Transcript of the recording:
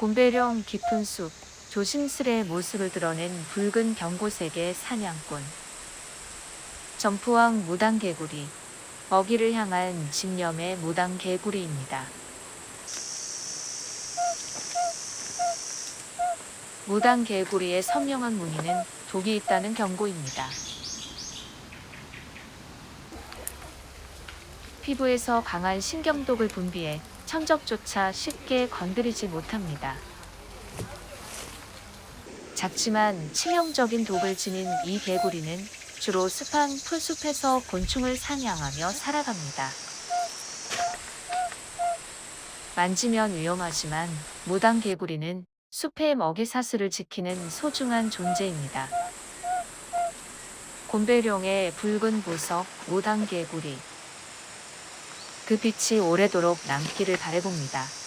곰배령 깊은 숲, 조심스레 모습을 드러낸 붉은 경고색의 사냥꾼. 점프왕 무당개구리, 먹이를 향한 집념의 무당개구리입니다. 무당개구리의 선명한 무늬는 독이 있다는 경고입니다. 피부에서 강한 신경독을 분비해 천적조차 쉽게 건드리지 못합니다. 작지만 치명적인 독을 지닌 이 개구리는 주로 습한 풀숲에서 곤충을 사냥하며 살아갑니다. 만지면 위험하지만 무당 개구리는 숲의 먹이 사슬을 지키는 소중한 존재입니다. 곰배룡의 붉은 보석 무당 개구리 그 빛이 오래도록 남기를 바래봅니다.